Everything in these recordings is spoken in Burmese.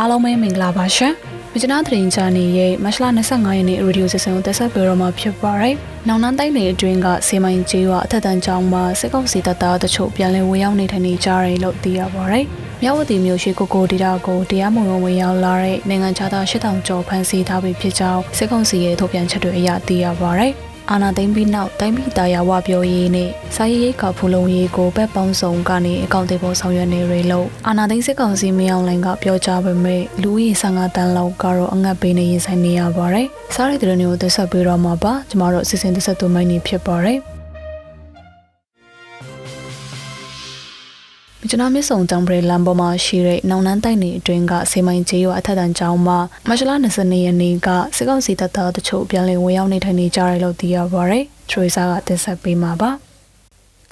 အားလုံးပဲမင်္ဂလာပါရှင်။မကျွန်တော်သတင်းချာနေရဲ့မတ်လ25ရက်နေ့ရေဒီယိုစစ်စံကိုတက်ဆက်ပေးတော့မှာဖြစ်ပါတယ်။နောင်နန်းတိုင်းတွေအတွင်းကစေမိုင်းကျေးရွာအထက်တန်းကျောင်းမှာစစ်ကောင်စီတပ်သားတချို့ပြန်လည်ဝင်ရောက်နေထိုင်နေကြတယ်လို့သိရပါတယ်။မြောက်ဝတီမြို့ရှိကိုကိုဒေတာကိုတရားမဝင်ဝင်ရောက်လာတဲ့နိုင်ငံခြားသား8000ကျော်ဖမ်းဆီးထားပြီးဖြစ်ကြောင်းစစ်ကောင်စီရဲ့ထုတ်ပြန်ချက်တွေအရသိရပါတယ်။ အာနာသိမ့်ပြီးနောက်တိုင်းပြည်သားရဝပြောရေးနဲ့စာရေးရိတ်ခါဖူလုံရေးကိုဘက်ပေါင်းစုံကနေအကောင့်တွေပေါ်ဆောင်ရွက်နေရလို့အာနာသိမ့်စစ်ကောင်စီမင်းအောင်လိုင်ကပြောကြားပေမဲ့လူဦးရေ15တန်းလောက်ကတော့အငတ်ပေးနေရင်ဆိုင်နေရပါတယ်။စားရတဲ့တဲ့မျိုးသက်ဆက်ပြီးတော့မှာပါကျမတို့အစီအစဉ်သက်ဆက်သူမိုင်းနေဖြစ်ပါတယ်။ ကျွန်တော်မြစ်ဆုံတောင်ပရိလမ်းပေါ်မှာရှိတဲ့နောင်နန်းတိုက်နေအတွင်းကစေမိုင်းကျေးရွာအထက်တန်းကျောင်းမှာမတ်လ22ရက်နေ့ကစစ်ကောင်စီတပ်သားတချို့ပြန်လည်ဝင်ရောက်နေထိုင်နေကြတယ်လို့သိရပါဗျ။ထရီဆာကတင်ဆက်ပေးမှာပါ။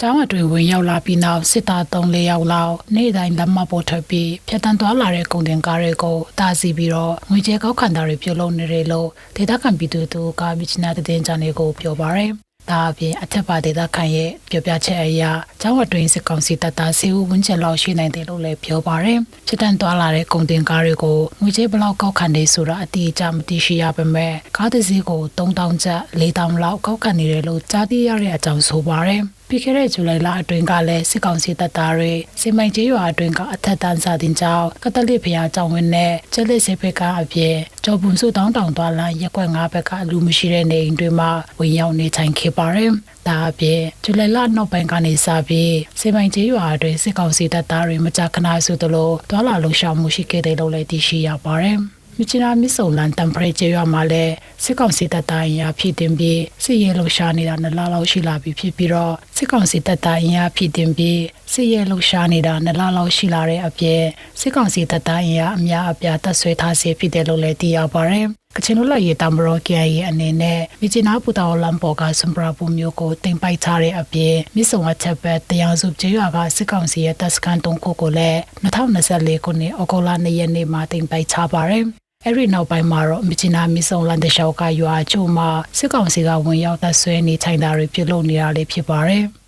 ကျောင်းအတွင်းဝင်ရောက်လာပြီးနောက်စစ်သား3 4ယောက်လောက်နေ့တိုင်းလက်မပေါ်ထွက်ပြီးဖြတ်တန်းသွားလာတဲ့ကုန်တင်ကားတွေကိုတားဆီးပြီးတော့ငွေကြေးကောက်ခံတာတွေပြုလုပ်နေတယ်လို့ဒေသခံပြည်သူတို့ကမြစ်ချနာတဲ့ကြံတွေကိုပြောပါရယ် ဒါအပြင်အထက်ပါဒေသခံရဲ့ပြောပြချက်အရကျောင်းအတွင်းစစ်ကောင်စီတပ်သားစီဦးဝန်းကျင်လောက်ရှိနိုင်တယ်လို့လည်းပြောပါရယ်ဖြတ်တန်းသွားလာတဲ့ကုန်တင်ကားတွေကိုငွေကြေးဘလောက်ကောက်ခံနေဆိုတာအတိအကျမသိရှိရပါမယ်ကားတစ်စီးကို3000ကျပ်4000လောက်ကောက်ခံနေတယ်လို့ကြားသိရတဲ့အကြောင်းဆိုပါရယ် ပြီးခဲ့တဲ့ဇူလိုင်လအတွင်းကလည်းစစ်ကောင်စီတပ်သားတွေစီမိုင်ကျေးရွာအတွင်းကအထက်တန်းစာတင်ကျောင်းကတလစ်ဖျားကျောင်းဝင်းနဲ့ကျက်လက်စေဘက်ကအပြင်ကျော်ပွန်စုတောင်းတောင်သွားလမ်းရက်ွက်၅ဘက်ကလူမရှိတဲ့နေအိမ်တွေမှာဝင်ရောက်နေထိုင်ခဲ့ပါတယ်။ဒါအပြင်ဇူလိုင်လနောက်ပိုင်းကနေစပြီးစီမိုင်ကျေးရွာအတွင်းစစ်ကောင်စီတပ်သားတွေမကြာခဏဆိုသလိုတွာလာလှုပ်ရှားမှုရှိခဲ့တယ်လို့လည်းသိရှိရပါတယ်။ မြချနာမစ်ဆုံလန်တမ်ပရေချာရွာမှာလည်းစစ်ကောင်စီတပ်သားရင်အားဖြည့်တင်ပြီးစစ်ရဲလှုပ်ရှားနေတာနှစ်လလောက်ရှိလာပြီဖြစ်ပြီးတော့စစ်ကောင်စီတပ်သားရင်အားဖြည့်တင်ပြီးစစ်ရဲလှုပ်ရှားနေတာနှစ်လလောက်ရှိလာတဲ့အပြင်စစ်ကောင်စီတပ်သားရင်အားအများအပြားတပ်ဆွဲထားစေဖြစ်တယ်လို့လည်းသိရပါတယ်ကချင်လိုလာရီတမ်ဘရောကရဲ့အနေနဲ့မြချနာပူတာလမ်ပေါ်ကစံပရာပူမျိုးကိုတင်ပိုက်ထားတဲ့အပြင်မြစ်ဆုံအချက်ပဲတရားစုကျေးရွာကစစ်ကောင်စီရဲ့တပ်စခန်းတုံးခုကိုလည်း2024ခုနှစ်ဩဂုတ်လ2ရက်နေ့မှာတင်ပိုက်ချပါတယ် အဲ့ဒီနောက်ပိုင်းမှာတော့မြချနာမီဆုံလန်တလျှောက်ကရွာချို့မှာစစ်ကောင်စီကဝင်ရောက်သက်ဆွဲနေထိုင်တာတွေပြုလုပ်နေတာလေးဖြစ်ပါတယ်။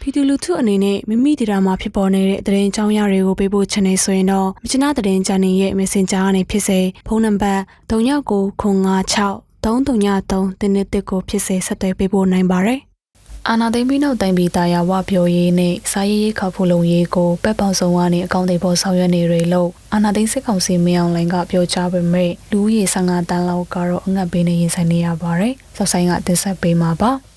ပြည်သူလူထုအနေနဲ့မိမိဒေတာမှာဖြစ်ပေါ်နေတဲ့သတင်းကြောင်းရတွေကိုပေးပို့ချင်နေဆိုရင်တော့မြချနာသတင်းချန်နယ်ရဲ့ Messenger ကနေဖြစ်စေဖုန်းနံပါတ်3996 333တင်းတစ်ကိုဖြစ်စေဆက်သွယ်ပေးပို့နိုင်ပါတယ်။ အာနာသိမ့်ပြီးနောက်တိုင်ပြီးတာယာဝပြောရေးနဲ့စာရေးရေးခါဖို့လုံရေးကိုပက်ပေါင်ဆောင်ကနေအကောင့်တွေပေါ်ဆောင်ရွက်နေရလို့အာနာသိမ့်စစ်ကောင်စီမင်းအောင်လိုင်ကပြောကြားပေမဲ့လူဦးရေ15တန်းလောက်ကတော့အငတ်ပေးနေရင်ဆိုင်နေရပါတယ်။စောက်ဆိုင်ကတင်ဆက်ပေးမှာပါ။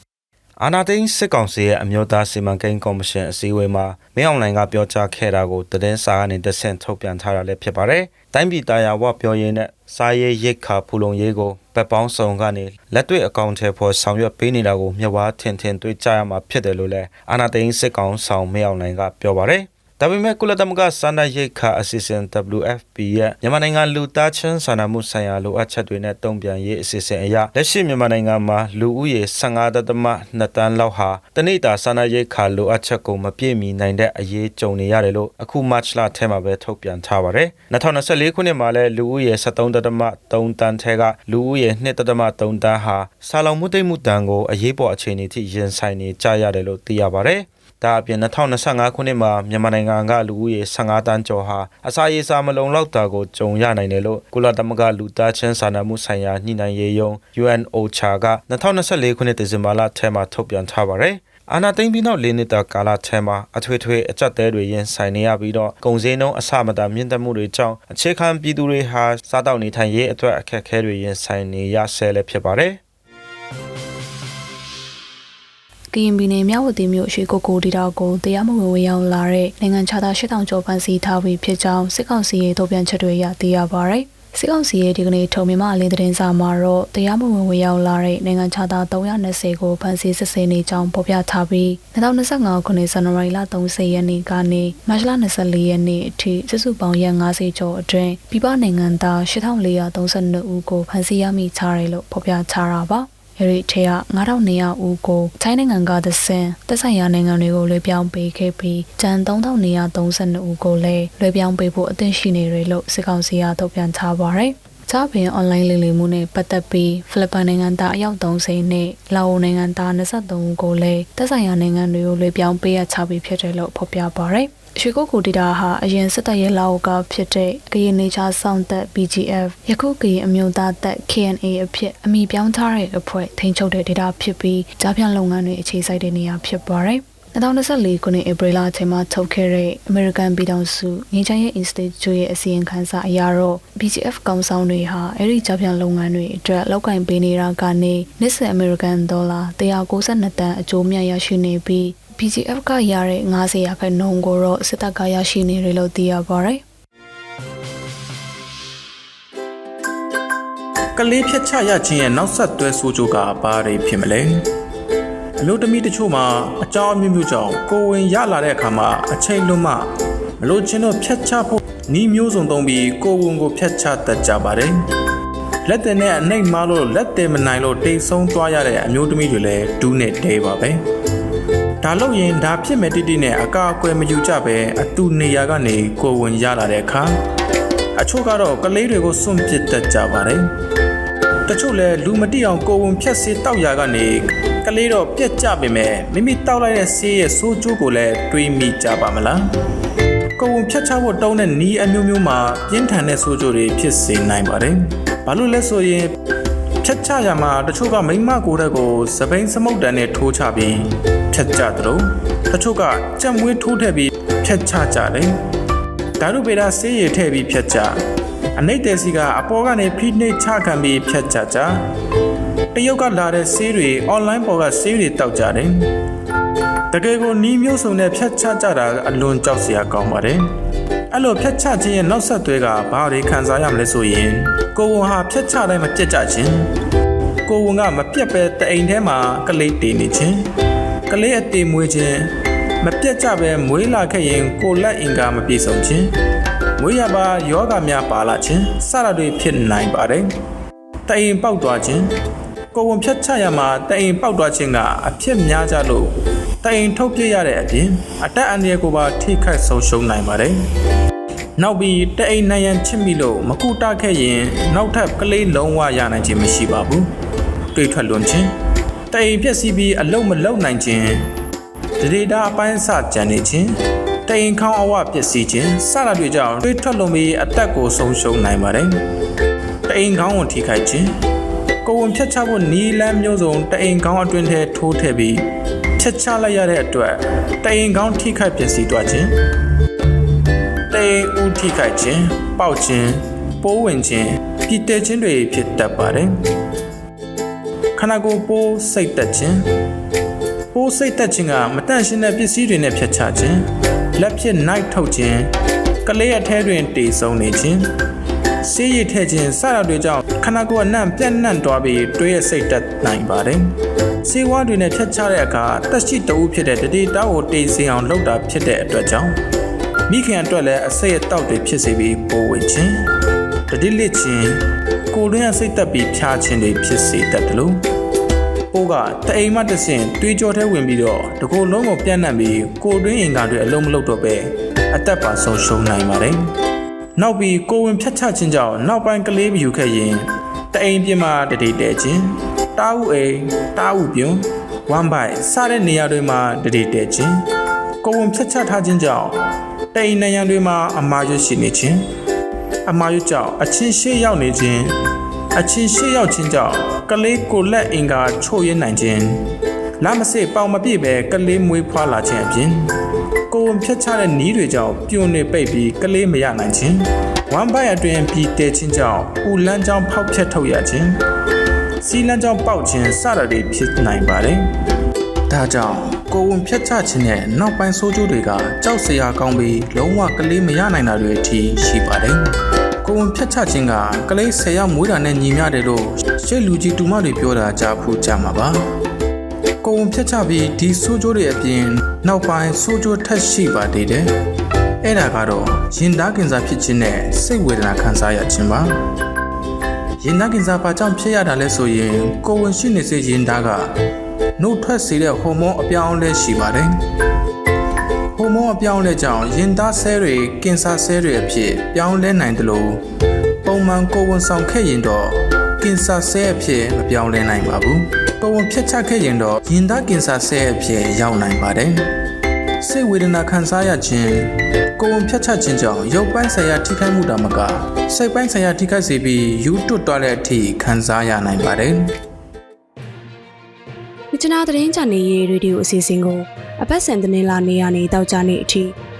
အာနာသိန်းစစ်ကောင်စီရဲ့အမျိုးသားစီမံကိန်းကော်မရှင်အစည်းအဝေးမှာမင်းအောင်လှိုင်ကပြောကြားခဲ့တာကိုသတင်းစာကနေတဆင့်ထုတ်ပြန်ထားတာလည်းဖြစ်ပါတယ်။တိုင်းပြည်သားယာဝပြောရင်းနဲ့စားရေးရိတ်ခါဖူလုံရေးကိုပက်ပေါင်းစုံကနေလက်တွေ့အကောင့်ထဲပေါ်ဆောင်ရွက်ပေးနေတာကိုမြဝါထင်ထင်တွေ့ကြရမှာဖြစ်တယ်လို့လည်းအာနာသိန်းစစ်ကောင်ဆောင်မင်းအောင်လှိုင်ကပြောပါတယ်။ ဒါပေမဲ့ကုလသမဂ္ဂစာနာရိတ်ခါအစီအစဉ် WFP ရဲ့မြန်မာနိုင်ငံလူသားချင်းစာနာမှုဆိုင်ရာလိုအပ်ချက်တွေနဲ့တုံ့ပြန်ရေးအစီအစဉ်အရလက်ရှိမြန်မာနိုင်ငံမှာလူဦးရေ15.2တန်းလောက်ဟာတနေ့တာစာနာရိတ်ခါလိုအပ်ချက်ကိုမပြည့်မီနိုင်တဲ့အရေးကြုံနေရတယ်လို့အခုမတ်လထဲမှာပဲထုတ်ပြန်ထားပါတယ်။2024ခုနှစ်မှာလည်းလူဦးရေ73.3တန်းထဲကလူဦးရေ2.3တန်းဟာဆာလောင်မှုသိမ့်မှုတန်းကိုအရေးပေါ်အခြေအနေထိရင်ဆိုင်နေကြရတယ်လို့သိရပါတယ်။ ဒါအပြင်2025ခုနှစ်မှာမြန်မာနိုင်ငံကလူဦးရေ15တန်းကျော်ဟာအစာရေစာမလုံလောက်တာကိုကြုံရနိုင်တယ်လို့ကုလသမဂ္ဂလူသားချင်းစာနာမှုဆိုင်ရာညှိနှိုင်းရေးယုံ UNOCHA က2024ခုနှစ်ဒီဇင်ဘာလထဲမှာထုတ်ပြန်ထားပါတယ်။အာနာသိမ့်ပြီးနောက်၄နှစ်တာကာလထဲမှာအထွေထွေအကြက်တဲတွေရင်ဆိုင်နေရပြီးတော့ကုန်စည်နှုန်းအဆမတန်မြင့်တက်မှုတွေကြောင့်အခြေခံပြည်သူတွေဟာစားတောက်နေထိုင်ရေးအတွက်အခက်အခဲတွေရင်ဆိုင်နေရဆဲလည်းဖြစ်ပါတယ်။ ကရင်ပြည်နယ်မြောက်ဝတီမြို့ရှိကိုကိုတီတာကိုတရားမဝင်ဝင်ရောက်လာတဲ့နိုင်ငံခြားသား8000ကျော်ဖမ်းဆီးထားပြီးဖြစ်ကြောင်းစစ်ကောင်စီရဲ့ထုတ်ပြန်ချက်တွေအရသိရပါဗျ။စစ်ကောင်စီရဲ့ဒီကနေ့ထုံမြန်မာအလင်းသတင်းစာမှာတော့တရားမဝင်ဝင်ရောက်လာတဲ့နိုင်ငံခြားသား320ကိုဖမ်းဆီးစစ်ဆေးနေကြောင်းဖော်ပြထားပြီး2025ခုနှစ်ဇန်နဝါရီလ30ရက်နေ့ကနေမတ်လ24ရက်နေ့အထိစစ်စုပေါင်းရက်50ကျော်အတွင်းပြည်ပနိုင်ငံသား8432ဦးကိုဖမ်းဆီးရမိထားတယ်လို့ဖော်ပြထားတာပါ။ အဲ့ဒီထဲက9200ဦးကိုထိုင်းနိုင်ငံကသစင်တက်ဆိုင်ရာနိုင်ငံတွေကိုလွှဲပြောင်းပေးခဲ့ပြီးကျန်3932ဦးကိုလည်းလွှဲပြောင်းပေးဖို့အသင့်ရှိနေတယ်လို့စစ်ကောင်စီကထုတ်ပြန်ထားပါတယ်။ချပင်အွန်လိုင်းလိမ်လည်မှုနဲ့ပတ်သက်ပြီးဖိလစ်ပိုင်နိုင်ငံသားအယောက်30နဲ့လာအိုနိုင်ငံသား23ဦးကိုလည်းတက်ဆိုင်ရာနိုင်ငံတွေကိုလွှဲပြောင်းပေးရချပြီးဖြစ်တယ်လို့ဖော်ပြပါရယ်။ ရွှေကုတ်ကိုဒေတာဟာအရင်စစ်တပ်ရဲ့လာအိုကဖြစ်တဲ့ကရင်နေချာစောင့်သက် BGF ယခုကရင်အမျိုးသားတပ် KNA အဖြစ်အမိပြောင်းထားတဲ့အဖွဲ့ထိန်းချုပ်တဲ့ဒေတာဖြစ်ပြီးကြားဖြန့်လုပ်ငန်းတွေအခြေစိုက်တဲ့နေရာဖြစ်ပါတယ်2024ခုနှစ်ဧပြီလအချိန်မှာထုတ်ခဲ့တဲ့ American ပြည်ထောင်စုငင်းချမ်းရဲ့ Institute ရဲ့အစီရင်ခံစာအရတော့ BGF ကောင်ဆောင်တွေဟာအဲ့ဒီကြားပြန်လုပ်ငန်းတွေအတွက်လောက်ကင်ပေးနေတာကနေနှစ်ဆက် American ဒေါ်လာ192တန်အကျိုးမြတ်ရရှိနေပြီး BGF ကရတဲ့90ရာခိုင်နှုန်းကိုတော့စစ်တပ်ကရရှိနေတယ်လို့သိရပါတယ်။ကလေးဖြတ်ချရခြင်းရဲ့နောက်ဆက်တွဲဆိုးကျိုးကဘာတွေဖြစ်မလဲအလို့တမီတချို့မှာအကြောင်းအမျိုးမျိုးကြောင့်ကိုယ်ဝင်ရလာတဲ့အခါမှာအချိန်လွန်မှမလို့ချင်းတော့ဖြတ်ချဖို့ဤမျိုးစုံသုံးပြီးကိုယ်ဝင်ကိုဖြတ်ချတတ်ကြပါတယ်လက်တင်နဲ့အနှိမ်မားလို့လက်တင်မနိုင်လို့တိတ်ဆုံးသွားရတဲ့အမျိုးသမီးတွေလည်းဒူးနဲ့တဲပါပဲ ဒါလို့ရင်ဒါဖြစ်မဲ့တိတိနဲ့အကာအကွယ်မယူကြပဲအတူနေရာကနေကိုယ်ဝင်ရလာတဲ့အခါအချို့ကတော့ကလေးတွေကိုစွန့်ပစ်တတ်ကြပါတယ်တချို့လည်းလူမတိအောင်ကိုယ်ဝင်ဖြတ်စေတောက်ရာကနေကလေးတော့ပြက်ကြပေမဲ့မိမိတောက်လိုက်တဲ့ဆေးရဲ့ဆိုးကျိုးကိုလည်းတွေးမိကြပါမလားကိုယ်ဝင်ဖြတ်ချဖို့တောင်းတဲ့နီးအမျိုးမျိုးမှာပြင်းထန်တဲ့ဆိုးကျိုးတွေဖြစ်စေနိုင်ပါတယ်ဘာလို့လဲဆိုရင် ဖြတ်ချရမှာတချို့ကမိမကိုယ်တက်ကိုစပိန်စမုတ်တန်နဲ့ထိုးချပြီးဖြတ်ကြသလိုတချို့ကကြက်မွေးထိုးထည့်ပြီးဖြတ်ချကြတယ်ဓာတုပေတာဆေးရည်ထည့်ပြီးဖြတ်ချအနိတ်တဲစီကအပေါ်ကနေဖိနှိပ်ချခံပြီးဖြတ်ချကြတရုတ်ကလာတဲ့ဆေးတွေအွန်လိုင်းပေါ်ကဆေးတွေတောက်ကြတယ်တကယ်ကိုနီးမျိုးစုံနဲ့ဖြတ်ချကြတာအလွန်ကြောက်စရာကောင်းပါတယ် အဲ့လိုဖြတ်ချခြင်းရဲ့နောက်ဆက်တွဲကဘာတွေခံစားရမလဲဆိုရင်ကိုဝန်ဟာဖြတ်ချတိုင်းမပြတ်ကြခြင်းကိုဝန်ကမပြတ်ပဲတအိမ်ထဲမှာကလေးတည်နေခြင်းကလေးအသေးမွေးခြင်းမပြတ်ကြပဲမွေးလာခဲ့ရင်ကိုလက်အင်ကာမပြေဆုံးခြင်းမွေးရပါယောဂများပါလာခြင်းစတာတွေဖြစ်နိုင်ပါတယ်တအိမ်ပေါက်သွားခြင်းကိုဝန်ဖြတ်ချရမှာတအိမ်ပေါက်သွားခြင်းကအဖြစ်များကြလို့ တအိမ်ထုတ်ပြရတဲ့အပြင်အတက်အန္တရာယ်ကိုပါထိခိုက်ဆုံးရှုံးနိုင်ပါတယ်နောက်ပြီးတအိမ်နိုင်ရန်ချစ်မိလို့မကူတာခဲ့ရင်နောက်ထပ်ကလေးလုံးဝရနိုင်ခြင်းမရှိပါဘူးတွေးထွက်လွန်ခြင်းတအိမ်ပြက်စီးပြီးအလုံးမလုံးနိုင်ခြင်းဒေတာအပိုင်းအစကြံနေခြင်းတအိမ်ခေါင်းအဝပျက်စီးခြင်းစတာတွေကြောင့်တွေးထွက်လွန်ပြီးအသက်ကိုဆုံးရှုံးနိုင်ပါတယ်တအိမ်ခေါင်းကိုထိခိုက်ခြင်းကိုယ်ဝင်ဖြတ်ချဖို့နီလန်းမျိုးစုံတအိမ်ခေါင်းအတွင်းထဲထိုးထည့်ပြီး ဖြတ်ချလိုက်ရတဲ့အတွက်တအိမ်ခေါင်းထိခိုက်ပျက်စီးသွားခြင်းတအိမ်ဦးထိခိုက်ခြင်းပေါက်ခြင်းပိုးဝင်ခြင်းပြည်တဲခြင်းတွေဖြစ်တတ်ပါတယ်ခန္ဓာကိုယ်ပိုးစိတ်တက်ခြင်းပိုးစိတ်တက်ခြင်းကမတန့်ရှင်းတဲ့ပစ္စည်းတွေနဲ့ဖြတ်ချခြင်းလက်ဖြစ်နိုင်ထုတ်ခြင်းကလေးအထဲတွင်တေဆုံးနေခြင်း ဆေးရည်ထည့်ခြင်းစတာတွေကြောင့်ခန္ဓာကိုယ်အနှံ့ပြန့်နှံ့သွားပြီးတွေးရစိတ်တက်နိုင်ပါတယ်။ဆေးဝါးတွေနဲ့ဖြတ်ချတဲ့အခါတက်ရှိတဦးဖြစ်တဲ့တတိတောက်ကိုတေးစေအောင်လုပ်တာဖြစ်တဲ့အတွက်ကြောင့်မိခင်အတွက်လည်းအစိတ်အတောက်တွေဖြစ်စေပြီးပိုးဝင်ခြင်းတတိလစ်ခြင်းကိုယ်တွင်းအစိတ်တက်ပြီးဖြားခြင်းတွေဖြစ်စေတတ်တယ်လို့ပိုးကတအိမ်မှတဆင့်တွေးကြောထဲဝင်ပြီးတော့တကိုယ်လုံးကိုပြန့်နှံ့ပြီးကိုယ်တွင်းအင်္ဂါတွေအလုံးမလုံးတော့ပဲအသက်ပါဆုံးရှုံးနိုင်ပါတယ်။ နောက်ပြီးကိုဝင်ဖြတ်ချခြင်းကြောင့်နောက်ပိုင်းကလေးမယူခဲ့ရင်တအိမ်ပြင်းမှာတတိတဲခြင်းတားဥအိမ်တားဥပြုံဝမ်ဘိုင်စတဲ့နေရာတွေမှာတတိတဲခြင်းကိုဝင်ဖြတ်ချထားခြင်းကြောင့်တအိမ်နေရာတွေမှာအမာရွရှိနေခြင်းအမာရွကြောင့်အချင်းရှေ့ရောက်နေခြင်းအချင်းရှေ့ရောက်ခြင်းကြောင့်ကလေးကိုလက်အင်္ဂါချို့ရနိုင်ခြင်းလာမစစ်ပေါင်မပြည့်ပဲကလေးမွေးဖွားလာခြင်းအပြင် ကိုယ်ဖြတ်ချတဲ့နီးတွေကြောင့်ပြုံနေပိတ်ပြီးကလေးမရနိုင်ခြင်းဝမ်ဘိုင်အတွင်ပြီးတဲခြင်းကြောင့်ပူလန်းကြောင့်ဖောက်ဖြတ်ထုတ်ရခြင်းစီလန်းကြောင့်ပေါက်ခြင်းစတာတွေဖြစ်နိုင်ပါတယ်ဒါကြောင့်ကိုယ်ဝန်ဖြတ်ချခြင်းနဲ့နောက်ပိုင်းဆိုးကျိုးတွေကကြောက်စရာကောင်းပြီးလုံးဝကလေးမရနိုင်တာတွေအထိရှိပါတယ်ကိုယ်ဝန်ဖြတ်ချခြင်းကကလေး၁၀ယောက်မွေးတာနဲ့ညီမျှတယ်လို့ရှေ့လူကြီးတူမတွေပြောတာကြားဖူးကြမှာပါ ကိုယ်ဝန်ဖြတ်ချပြီးဒီဆိုးကျိုးတွေအပြင်နောက်ပိုင်းဆိုးကျိုးထက်ရှိပါသေးတယ်။အဲ့ဒါကတော့ရင်သားကင်ဆာဖြစ်ခြင်းနဲ့စိတ်ဝေဒနာခံစားရခြင်းပါ။ရင်သားကင်ဆာဘာကြောင့်ဖြစ်ရတာလဲဆိုရင်ကိုယ်ဝင်ရှိနေစေရင်သားကနှုတ်ထွက်စေတဲ့ဟော်မုန်းအပြောင်းအလဲရှိပါတယ်။ဟော်မုန်းအပြောင်းအလဲကြောင့်ရင်သားဆဲတွေကင်ဆာဆဲတွေအဖြစ်ပြောင်းလဲနိုင်တယ်လို့ပုံမှန်ကိုယ်ဝန်ဆောင်ခဲ့ရင်တော့ကင်ဆာဆဲအဖြစ်မပြောင်းလဲနိုင်ပါဘူး။ ကိုယ်ဝန်ဖြတ်ချခဲ့ရင်တော့ရင်သားကင်ဆာဆဲအဖြစ်ရောက်နိုင်ပါတယ်။စိတ်ဝေဒနာခံစားရခြင်းကိုယ်ဝန်ဖြတ်ချခြင်းကြောင့်ရုပ်ပိုင်းဆိုင်ရာထိခိုက်မှုတာမကစိတ်ပိုင်းဆိုင်ရာထိခိုက်စေပြီးယူတွတ်သွားတဲ့အထိခံစားရနိုင်ပါတယ်မြချနာသတင်းချန်နေရေးရေဒီယိုအစီအစဉ်ကိုအပတ်စဉ်သတင်းလာနေရနေတောက်ကြနေအထိည